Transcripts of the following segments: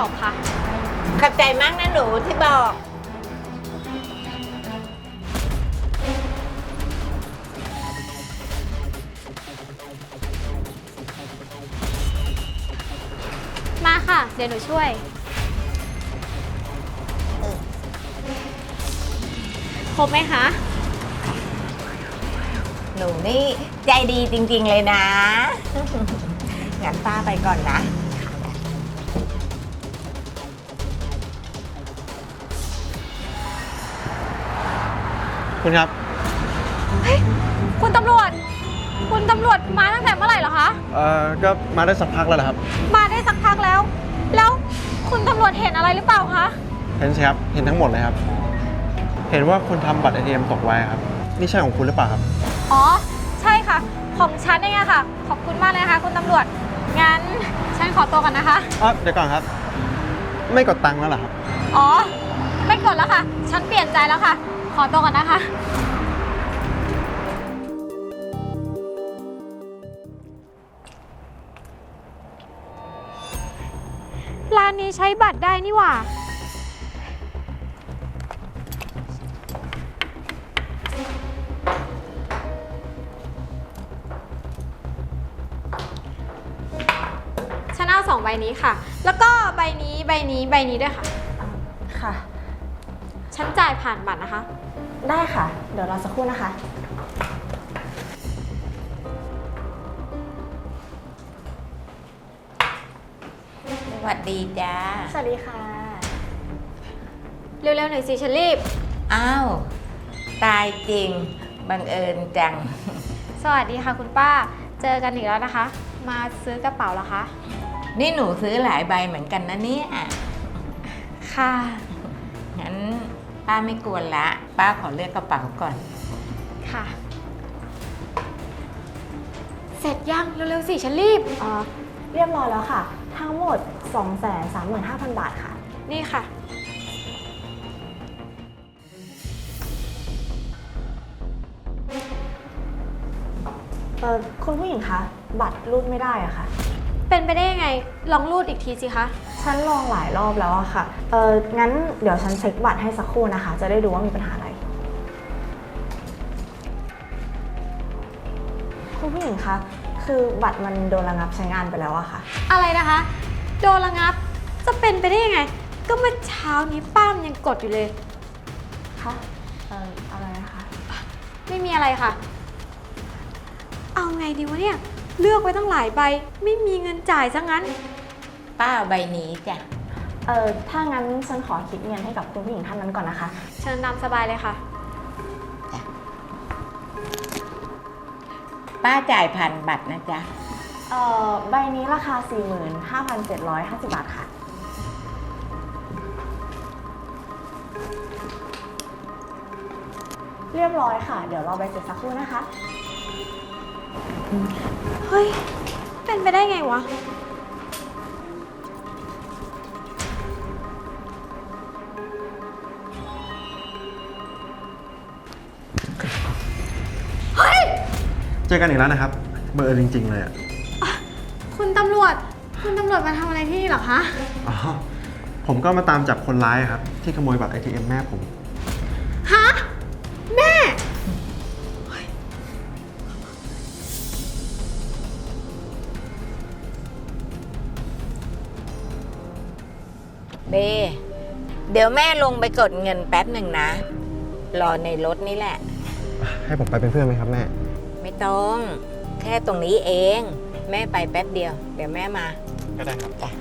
ตอบค่ะ ขอบใจมากนะหนูที่บอก มาค่ะ เดี๋ยวหนูช่วย ครบไหมคะ หนูนี่ใจดีจริงๆเลยนะ งั้นป้าไปก่อนนะ คุณครับคุณตำรวจ คุณตำรวจมาตั้งแต่เมื่อไหร่เหรอคะ เอ่อ ก็มาได้สักพักแล้วเหรอครับ มาได้สักพักแล้ว แล้วคุณตำรวจเห็นอะไรหรือเปล่าคะ เห็นสิครับ เห็นทั้งหมดเลยครับ เห็นว่าคุณทำบัตร ATM ตกไว้ครับ นี่ใช่ของคุณหรือเปล่าครับ อ๋อ ใช่ค่ะ ของฉันเองอะค่ะ ขอบคุณมากเลยนะคะคุณตำรวจ งั้นฉันขอตัวก่อนนะคะ อ๋อ เดี๋ยวก่อนครับ ไม่กดตังค์แล้วเหรอครับ อ๋อ ไม่กดแล้วค่ะ ฉันเปลี่ยนใจแล้วค่ะ ขอตัวก่อนนะคะ ร้านนี้ใช้บัตรได้นี่หว่า ฉันเอาสองใบนี้ค่ะ แล้วก็ใบนี้ ใบนี้ ใบนี้ด้วยค่ะ ค่ะ ฉันจ่ายผ่านบัตรนะคะ ได้ค่ะ เดี๋ยวรอสักครู่นะคะ สวัสดีจ้า สวัสดีค่ะ เร็วๆหน่อยสิฉันรีบ อ้าว ตายจริง บังเอิญจัง สวัสดีค่ะคุณป้า เจอกันอีกแล้วนะคะ มาซื้อกระเป๋าแล้วคะ นี่หนูซื้อหลายใบเหมือนกันนะเนี่ยค่ะ งั้น ป้าไม่กวนละ ป้าขอเลือกกระเป๋าก่อน ค่ะ เสร็จยังเร็วๆสิฉันรีบ เอ่อเรียบร้อยแล้วค่ะ ทั้งหมด 235,000 บาทค่ะ นี่ค่ะ เอ่อคุณผู้หญิงคะ บัตรรูดไม่ได้อะค่ะ เป็นไปได้ยังไง ลองรูดอีกทีสิคะ ฉันลองหลายรอบแล้วอะค่ะ เอ่องั้นเดี๋ยวฉันเช็คบัตรให้สักครู่นะคะ จะได้ดูว่ามีปัญหาอะไร คุณผู้หญิงคะ คือบัตรมันโดนระงับใช้งานไปแล้วอะค่ะ อะไรนะคะ โดนระงับ จะเป็นไปได้ยังไง ก็เมื่อเช้านี้ป้ามนยังกดอยู่เลย คะ เอ่ออะไรนะคะ ไม่มีอะไรค่ะ เอาไงดีวะเนี่ย เลือกไว้ตั้งหลายใบ ไม่มีเงินจ่ายซะงั้น ป้าเอาใบนี้จ้ะ เอ่อถ้างั้นฉันขอคิดเงินให้กับคุณผู้หญิงท่านนั้นก่อนนะคะ เชิญตามสบายเลยค่ะ ป้าจ่ายผ่านบัตรนะจ๊ะ เอ่อใบนี้ราคา 45,750 บาทค่ะ เรียบร้อยค่ะ เดี๋ยวรอใบเสร็จสักครู่นะคะ เฮ้ย เป็นไปได้ไงวะ เจอกันอีกแล้วนะครับ เบอร์จริง ๆ เลยอะคุณตำรวจ คุณตำรวจมาทำอะไรที่นี่เหรอคะ อ๋อผมก็มาตามจับคนร้ายครับ ที่ขโมยบัตร ATM แม่ผม ฮะ แม่ เบ เดี๋ยวแม่ลงไปกดเงินแป๊บหนึ่งนะ รอในรถนี่แหละ ให้ผมไปเป็นเพื่อนไหมครับแม่ ไม่ต้อง แค่ตรงนี้เอง แม่ไปแป๊บเดียว เดี๋ยวแม่มา ก็ได้ครับ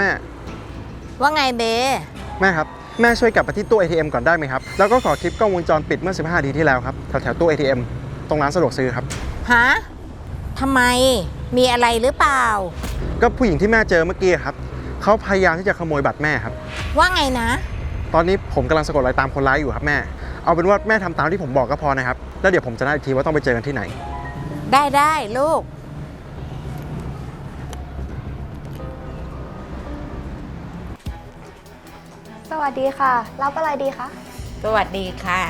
แม่ ว่าไงเบ แม่ครับ แม่ช่วยกลับไปที่ตู้ ATM ก่อนได้ไหมครับ แล้วก็ขอคลิปกล้องวงจรปิดเมื่อ 15นาทีที่แล้วครับ แถวๆตู้ ATM ตรงร้านสะดวกซื้อครับ ฮะ ทำไม มีอะไรหรือเปล่า ก็ผู้หญิงที่แม่เจอเมื่อกี้ครับ เขาพยายามที่จะขโมยบัตรแม่ครับ ว่าไงนะ ตอนนี้ผมกำลังสะกดรอยตามคนร้ายอยู่ครับแม่ เอาเป็นว่าแม่ทำตามที่ผมบอกก็พอนะครับ แล้วเดี๋ยวผมจะนัดอีกทีว่าต้องไปเจอกันที่ไหน ได้ได้ลูก วัสดีค่ะ รับอะไรดีคะ สวัสดีค่ะ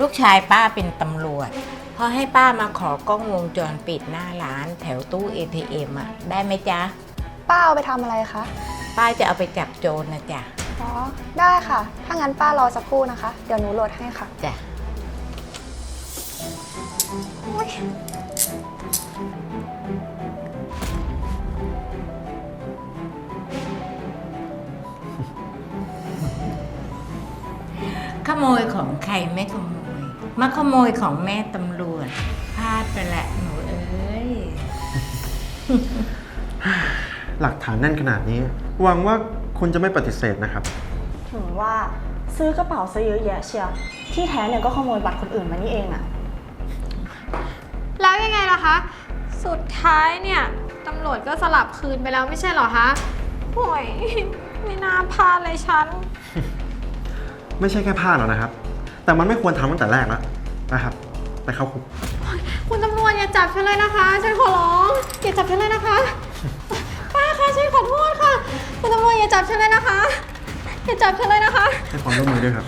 ลูกชายป้าเป็นตำรวจพอให้ป้ามาขอกล้องวงจรปิดหน้าร้านแถวตู้ ATM อะ ได้ไหมจ๊ะ ป้าเอาไปทำอะไรคะ ป้าจะเอาไปจับโจรนะจ๊ะ อ๋อ ได้ค่ะ ถ้างั้นป้ารอสักครู่นะคะ เดี๋ยวหนูโหลดให้ค่ะ จ้ะข โมยของใครไม่ขโมย มาขโมยของแม่ตำรวจพลาดไปแหละหนูเอ้ย หลักฐานแน่นขนาดนี้หวังว่าคุณจะไม่ปฏิเสธนะครับ ถึงว่าซื้อกระเป๋าซะเยอะแยะเชียวที่แท้เนี่ยก็ขโมยบัตรคนอื่นมานี่เองอะแล้วยังไงล่ะคะ สุดท้ายเนี่ยตำรวจก็สลับคืนไปแล้วไม่ใช่เหรอคะโอ้ยไม่น่าพลาดเลยฉัน ไม่ใช่แค่พลาดหรอกนะครับ แต่มันไม่ควรทำตั้งแต่แรกแล้วนะครับ ไปเข้าคุก คุณตำรวจอย่าจับฉันเลยนะคะ ฉันขอร้องอย่าจับฉันเลยนะคะ ป้าคะฉันขอโทษค่ะ คุณตำรวจอย่าจับฉันเลยนะคะ อย่าจับฉันเลยนะคะ ให้ความร่วมมือด้วยครับ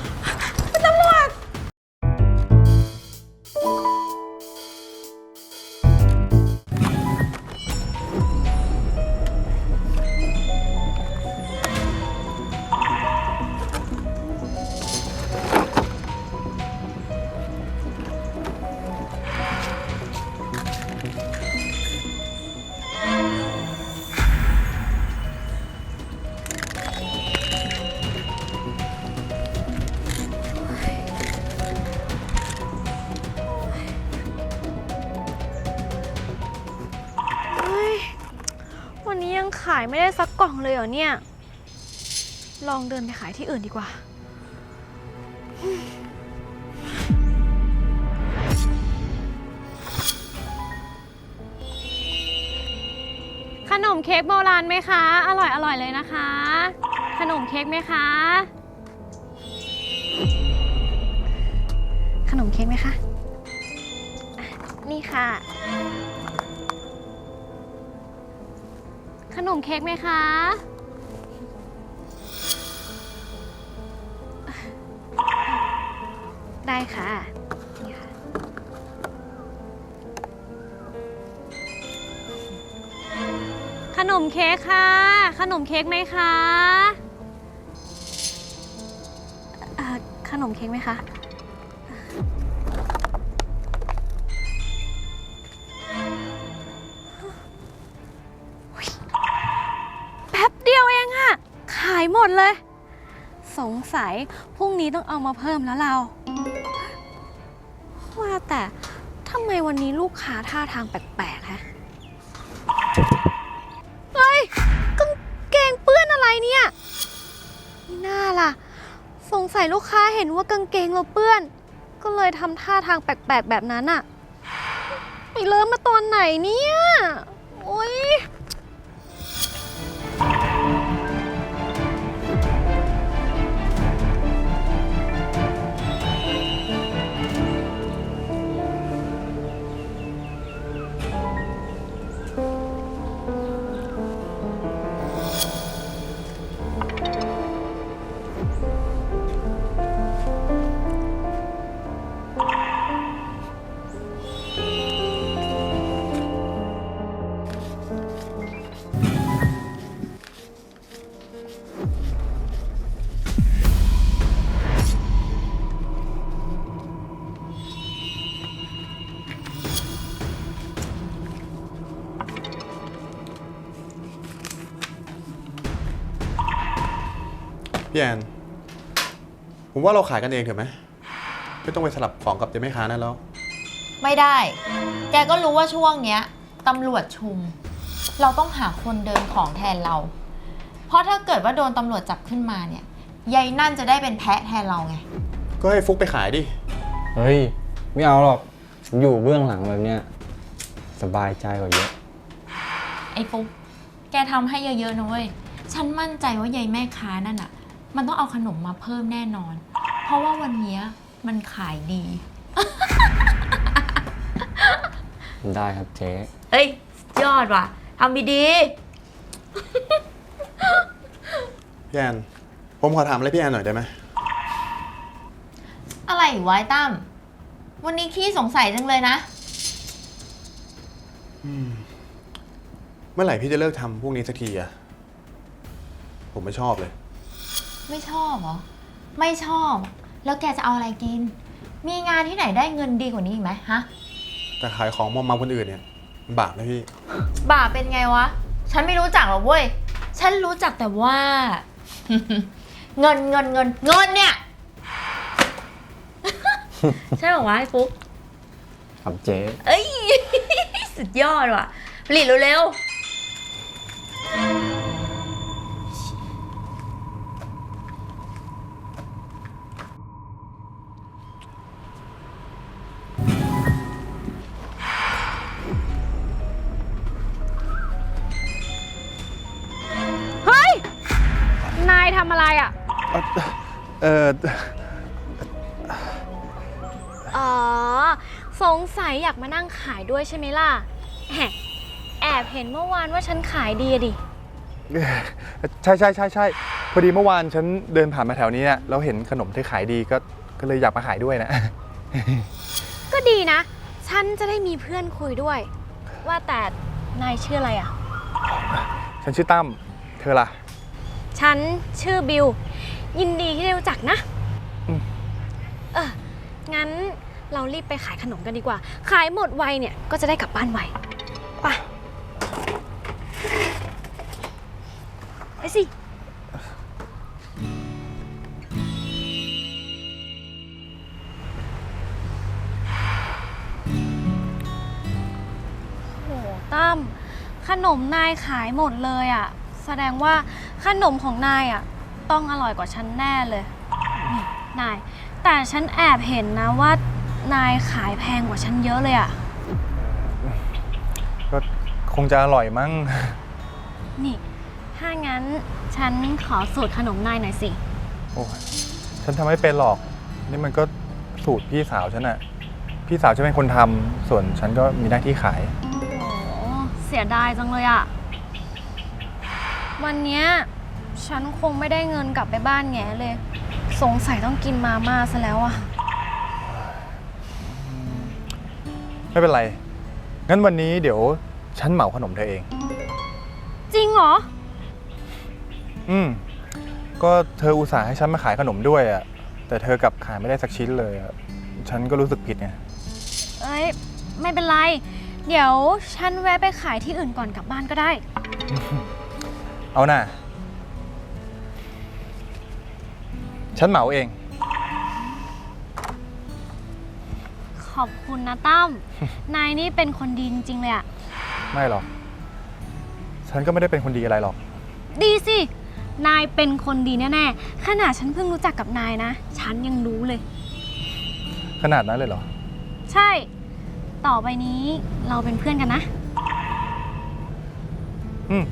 ายไม่ได้สักกล่องเลยเหรอเนี่ย ลองเดินไปขายที่อื่นดีกว่า ขนมเค้กโบราณไหมคะ อร่อยอร่อยเลยนะคะ ขนมเค้กไหมคะ ขนมเค้กไหมคะอะนี่ค่ะ ขนมเค้กไหมคะ ได้ค่ะนี่ค่ะ ขนมเค้กค่ะ ขนมเค้กไหมคะเอ่อขนมเค้กไหมคะ ดเลย สงสัยพรุ่งนี้ต้องเอามาเพิ่มแล้วเรา ว่าแต่ทำไมวันนี้ลูกค้าท่าทางแปลกๆฮะเฮ้ยกางเกงเปื้อนอะไรเนี่ยนี่น่าล่ะ สงสัยลูกค้าเห็นว่ากางเกงเราเปื้อน ก็เลยทำท่าทางแปลกๆแบบนั้นอะไปเริ่มมาตอนไหนเนี่ย โอ๊ย พี่แอนผมว่าเราขายกันเองเถอะไหมไม่ต้องไปสลับของกับเจ๊แม่ค้านั่นแล้ว ไม่ได้ แกก็รู้ว่าช่วงเนี้ยตำรวจชุม เราต้องหาคนเดินของแทนเรา เพราะถ้าเกิดว่าโดนตำรวจจับขึ้นมาเนี่ยยายนั่นจะได้เป็นแพะแทนเราไง ก็ให้ฟุกไปขายดิ เฮ้ย ไม่เอาหรอกผมอยู่เบื้องหลังแบบเนี้ยสบายใจกว่าเยอะ ไอ้ฟุกแกทำให้เยอะๆนะเว้ย ฉันมั่นใจว่ายายแม่ค้านั่นอะ มันต้องเอาขนมมาเพิ่มแน่นอน เพราะว่าวันเนี้ยมันขายดี ได้ครับเจ๊เอ้ยสุดยอดว่ะทำดีพี่แอนผมขอถามอะไรพี่แอนหน่อยได้ไหมๆอะไรวะไอ้ตั้มวันนี้ขี้สงสัยจังเลยนะ เมื่อไหร่พี่จะเลิกทำพวกนี้สักทีอะผมไม่ชอบเลย ไม่ชอบเหรอ ไม่ชอบ แล้วแกจะเอาอะไรกิน มีงานที่ไหนได้เงินดีกว่านี้อีกไหมฮะ แต่ขายของมอมมาคนอื่นเนี่ยมันบาปนะพี่บาปเป็นไงวะ ฉันไม่รู้จักหรอกเว้ย ฉันรู้จักแต่ว่า เงินเงินเงินเงินเนี่ย ใช่เหรอวะไอ้ฟุ๊ก ครับเจ๊เอ้ย สุดยอดว่ะผลิตเร็วๆายทำอะไรอะ เอออ๋อ สงสัยอยากมานั่งขายด้วยใช่ไหมล่ะแหมแอบเห็นเมื่อวานว่าฉันขายดีอะดิ ใช่ใช่ใช่ใช่พอดีเมื่อวานฉันเดินผ่านมาแถวนี้เนี่ยแล้วเห็นขนมเธอขายดีก็ก็เลยอยากมาขายด้วยนะ ก็ดีนะ ฉันจะได้มีเพื่อนคุยด้วย ว่าแต่นายชื่ออะไรอะ ฉันชื่อตั้มเธอล่ะ ฉันชื่อบิว ยินดีที่ได้รู้จักนะ อืม เออ งั้นเรารีบไปขายขนมกันดีกว่า ขายหมดไวเนี่ยก็จะได้กลับบ้านไวไปไปสิ โหตั้มขนมนายขายหมดเลยอะ่ะ แสดงว่า ขนมของนายอะ่ะ ต้องอร่อยกว่าฉันแน่เลย นี่นาย แต่ฉันแอบเห็นนะว่านายขายแพงกว่าฉันเยอะเลยอะ่ะ ก็คงจะอร่อยมั้ง นี่ ถ้างั้นฉันขอสูตรขนมนายหน่อยสิ โอ้ยฉันทำไม่เป็นหรอก นี่มันก็สูตรพี่สาวฉันอะพี่สาวฉันเป็นคนทำส่วนฉันก็มีหน้าที่ขาย โอ้เสียดายจังเลยอะ วันเนี้ย ฉันคงไม่ได้เงินกลับไปบ้านแง่เลย สงสัยต้องกินมาม่าซะแล้วอะไม่เป็นไร งั้นวันนี้เดี๋ยวฉันเหมาขนมเธอเอง จริงเหรอ อืม ก็เธออุตส่าห์ให้ฉันมาขายขนมด้วยอะแต่เธอกลับขายไม่ได้สักชิ้นเลยอะฉันก็รู้สึกผิดไง เอ้ย ไม่เป็นไร เดี๋ยวฉันแวะไปขายที่อื่นก่อนกลับบ้านก็ได้ เอาน่ะ ฉันเหมาเอง ขอบคุณนะตั้ม นายนี่เป็นคนดีจริงๆเลยอะไม่หรอก ฉันก็ไม่ได้เป็นคนดีอะไรหรอก ดีสิ นายเป็นคนดีแน่ๆ ขนาดฉันเพิ่งรู้จักกับนายนะ ฉันยังรู้เลย ขนาดนั้นเลยเหรอ ใช่ ต่อไปนี้เราเป็นเพื่อนกันนะ อืม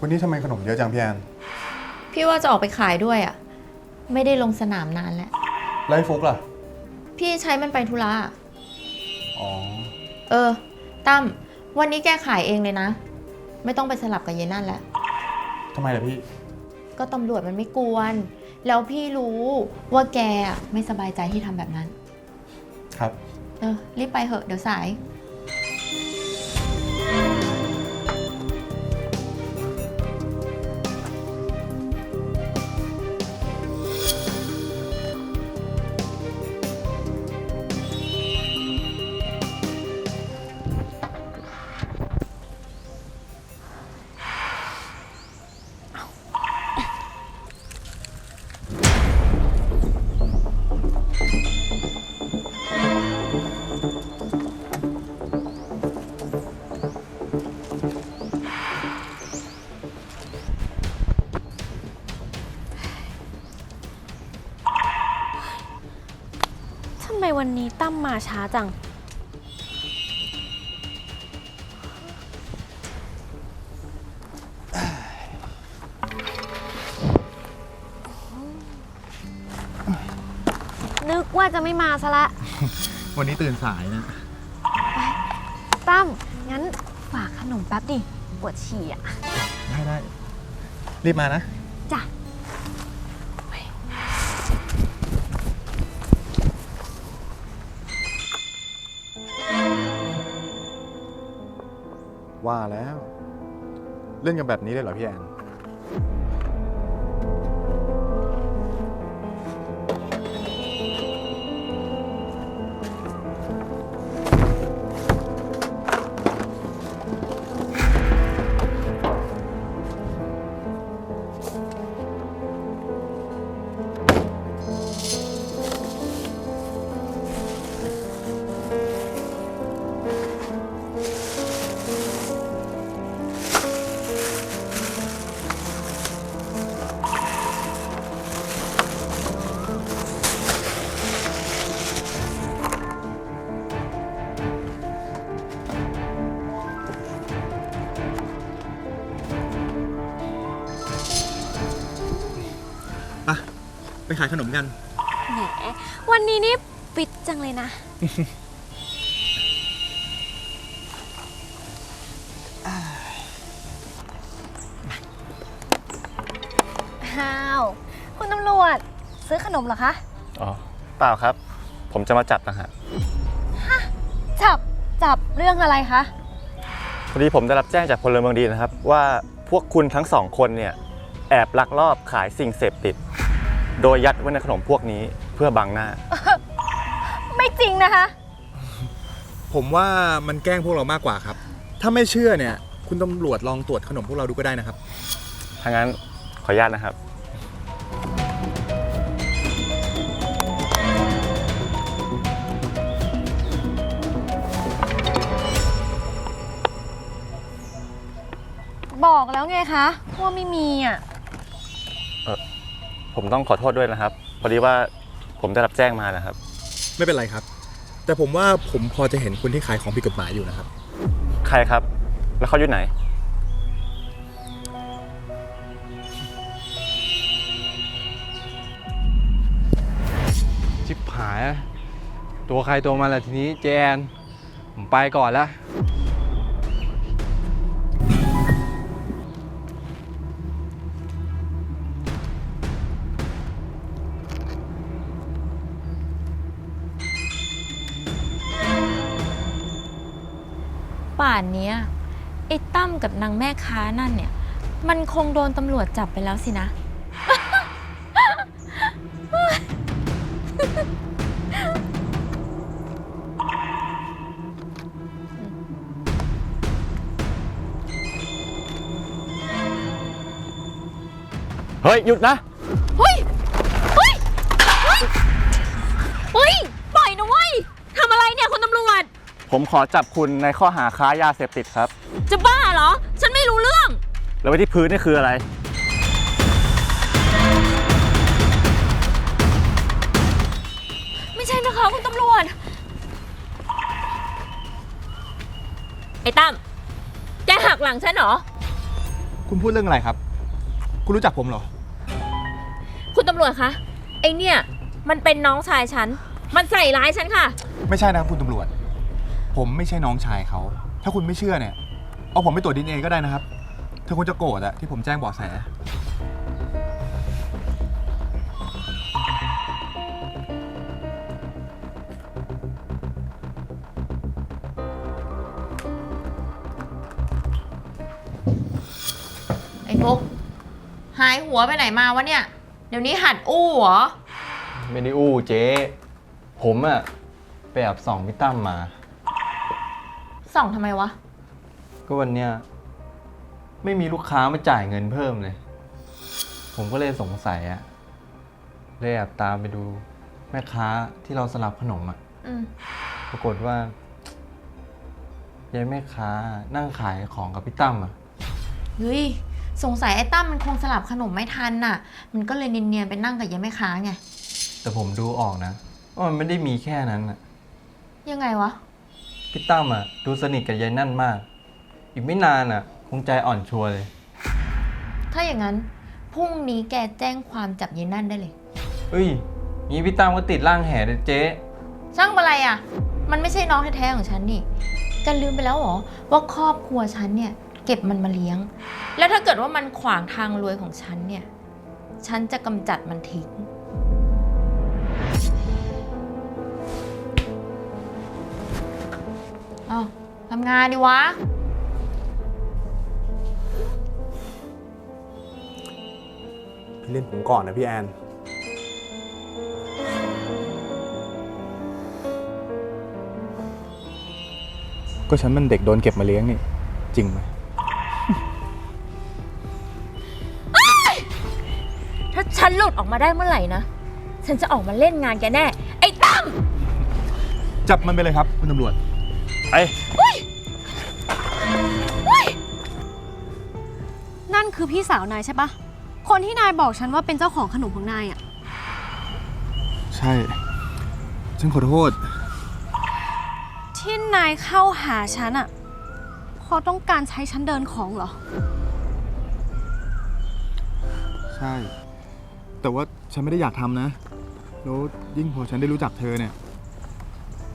วันนี้ทำไมขนมเยอะจังพี่แอนพี่ว่าจะออกไปขายด้วยอะ่ะ ไม่ได้ลงสนามนานแล้วแล้วไอ้ฟุกล่ะ พี่ใช้มันไปธุระอ๋อ เออ ตั้ม วันนี้แกขายเองเลยนะ ไม่ต้องไปสลับกับเยนั่นแล้ว ทำไมล่ะพี่ ก็ตำรวจมันไม่กวน แล้วพี่รู้ว่าแกอะไม่สบายใจที่ทำแบบนั้น ครับ เออ รีบไปเหอะเดี๋ยวสาย มมาช้าจัง นึกว่าจะไม่มาซะละวันนี้ตื่นสายนะ ตั้มงั้นฝากขนมแป๊บดิปวดฉี่อะ ได้ได้ รีบมานะจ้ะ ว่าแล้ว เล่นกันแบบนี้เลยเหรอพี่แอน ขายขนมกัน แหม วันนี้นี่ฟิตจังเลยนะ อ้าว คุณตำรวจ ซื้อขนมเหรอคะ อ๋อ เปล่าครับ ผมจะมาจับต่างหากจับ จับเรื่องอะไรคะ พอดีผมได้รับแจ้งจากพลเมืองดีนะครับ ว่าพวกคุณทั้งสองคนเนี่ย แอบลักลอบขายสิ่งเสพติด โดยยัดไว้ในขนมพวกนี้เพื่อบังหน้า ไม่จริงนะคะ ผมว่ามันแกล้งพวกเรามากกว่าครับ ถ้าไม่เชื่อเนี่ย คุณตำรวจลองตรวจขนมพวกเราดูก็ได้นะครับ ถ้างั้นขออนุญาตนะครับ บอกแล้วไงคะว่าไม่มีอะ ผมต้องขอโทษด้วยนะครับ พอดีว่าผมได้รับแจ้งมานะครับ ไม่เป็นไรครับ แต่ผมว่าผมพอจะเห็นคนที่ขายของผิดกฎหมายอยู่นะครับ ใครครับ แล้วเขาอยู่ไหน ชิบหายอะตัวใครตัวมันแหละทีนี้เจแอนผมไปก่อนละ ป่านเนี้ยไอ้ตั้มกับนางแม่ค้านั่นเนี่ย มันคงโดนตำรวจจับไปแล้วสินะ เฮ้ย หยุดนะ ผมขอจับคุณในข้อหาค้ายาเสพติดครับ จะบ้าเหรอ ฉันไม่รู้เรื่อง แล้วไว้ที่พื้นนี่คืออะไร ไม่ใช่นะคะคุณตำรวจ ไอ้ตั้ม แกหักหลังฉันเหรอ คุณพูดเรื่องอะไรครับ คุณรู้จักผมเหรอ คุณตำรวจคะ ไอเนี่ย มันเป็นน้องชายฉัน มันใส่ร้ายฉันค่ะ ไม่ใช่นะครับคุณตำรวจ ผมไม่ใช่น้องชายเขา ถ้าคุณไม่เชื่อเนี่ย เอาผมไปตรวจดีเอก็ได้นะครับ ถ้าคุณจะโกรธอะที่ผมแจ้งเบาะแส ไอ้ฟุกหายหัวไปไหนมาวะเนี่ย เดี๋ยวนี้หัดอู้เหรอ ไม่ได้อู้เจ๊ ผมอะไปแอบส่องพี่ตั้มมา ส่องทำไมวะ ก็วันเนี้ยไม่มีลูกค้ามาจ่ายเงินเพิ่มเลย ผมก็เลยสงสัยอะเลยแอบตามไปดูแม่ค้าที่เราสลับขนมอะอืม ปรากฏว่ายายแม่ค้านั่งขายของกับพี่ตั้มอะเฮ้ย สงสัยไอ้ตั้มมันคงสลับขนมไม่ทันน่ะ มันก็เลยเนียนๆไปนั่งกับยายแม่ค้าไง แต่ผมดูออกนะว่าว่ามันไม่ได้มีแค่นั้นอะยังไงวะ พี่ตั้มอะดูสนิทกับยายนั่นมาก อีกไม่นานอะคงใจอ่อนชัวร์เลย ถ้าอย่างนั้นพรุ่งนี้แกแจ้งความจับยายนั่นได้เลยเฮ้ยงี้พี่ตั้มก็ติดร่างแห่เลยเจ๊ ช่างอะไรอะ มันไม่ใช่น้องแท้ๆของฉันนี่แกันลืมไปแล้วเหรอว่าครอบครัวฉันเนี่ยเก็บมันมาเลี้ยง แล้วถ้าเกิดว่ามันขวางทางรวยของฉันเนี่ย ฉันจะกำจัดมันทิ้ง อาทำงานดิวะ พี่เล่นผมก่อนนะพี่แอน ก็ฉันมันเด็กโดนเก็บมาเลี้ยงนี่ จริงไหม ถ้าฉันหลุดออกมาได้เมื่อไหร่นะ ฉันจะออกมาเล่นงานแกแน่ ไอ้ตั้ม จับมันไปเลยครับ คุณตำรวจ ไอนั่นคือพี่สาวนายใช่ปะ คนที่นายบอกฉันว่าเป็นเจ้าของขนมของนายอะใช่ ฉันขอโทษ ที่นายเข้าหาฉันอะเพราะต้องการใช้ฉันเดินของเหรอ ใช่ แต่ว่าฉันไม่ได้อยากทำนะ แล้วยิ่งพอฉันได้รู้จักเธอเนี่ย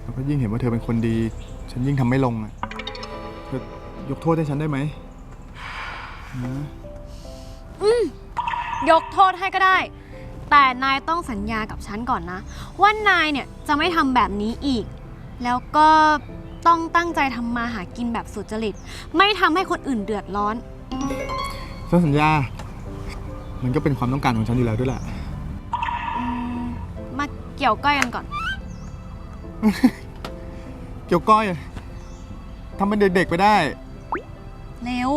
แล้วก็ยิ่งเห็นว่าเธอเป็นคนดี ฉันยิ่งทำไม่ลงอะเธอยกโทษให้ฉันได้ไหมนะยกโทษให้ก็ได้ แต่นายต้องสัญญากับฉันก่อนนะ ว่านายเนี่ยจะไม่ทำแบบนี้อีก แล้วก็ต้องตั้งใจทำมาหากินแบบสุจริต ไม่ทำให้คนอื่นเดือดร้อน ฉันสัญญา มันก็เป็นความต้องการของฉันอยู่แล้วด้วยแหละอืมมาเกี่ยวก้อยกันก่อน เกี่ยวก้อยทำเป็นเด็กๆไปได้ เร็ว